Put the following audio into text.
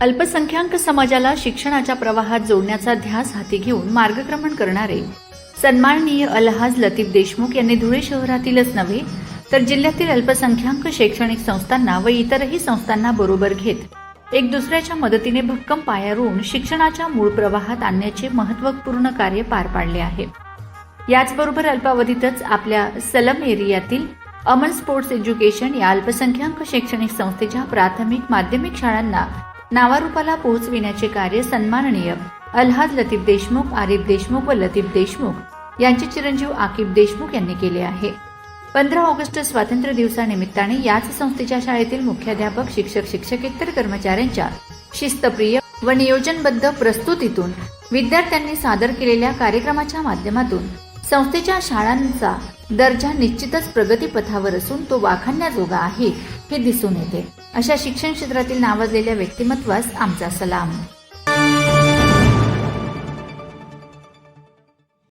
अल्पसंख्याक समाजाला शिक्षणाच्या प्रवाहात जोडण्याचा ध्यास हाती घेऊन मार्गक्रमण करणारे सन्माननीय अलहाज लतीफ देशमुख यांनी धुळे शहरातीलच नव्हे तर जिल्ह्यातील अल्पसंख्याक शैक्षणिक संस्थांना व इतरही संस्थांना बरोबर घेत एक दुसऱ्याच्या मदतीने भक्कम पाया रोवून शिक्षणाच्या मूळ प्रवाहात आणण्याचे महत्त्वपूर्ण कार्य पार पाडले आहे. याचबरोबर अल्पावधीतच आपल्या सलम एरियातील अमन स्पोर्ट्स एज्युकेशन या अल्पसंख्याक शैक्षणिक संस्थेच्या प्राथमिक माध्यमिक शाळांना नावारूपाला पोहोचविण्याचे कार्य सन्माननीय. अल्हाद लतीफ देशमुख आरिफ देशमुख व लतीफ देशमुख यांचे चिरंजीव आकिब देशमुख यांनी केले आहे. पंधरा ऑगस्ट स्वातंत्र्य दिवसानिमित्ताने याच संस्थेच्या शाळेतील मुख्याध्यापक शिक्षक शिक्षकेतर कर्मचाऱ्यांच्या शिस्तप्रिय व नियोजनबद्ध प्रस्तुतीतून विद्यार्थ्यांनी सादर केलेल्या कार्यक्रमाच्या माध्यमातून संस्थेच्या शाळांचा दर्जा निश्चितच प्रगतीपथावर असून तो वाखाणण्याजोगा आहे हे दिसून येते. अशा शिक्षण क्षेत्रातील नावाजलेल्या व्यक्तिमत्वास आमचा सलाम.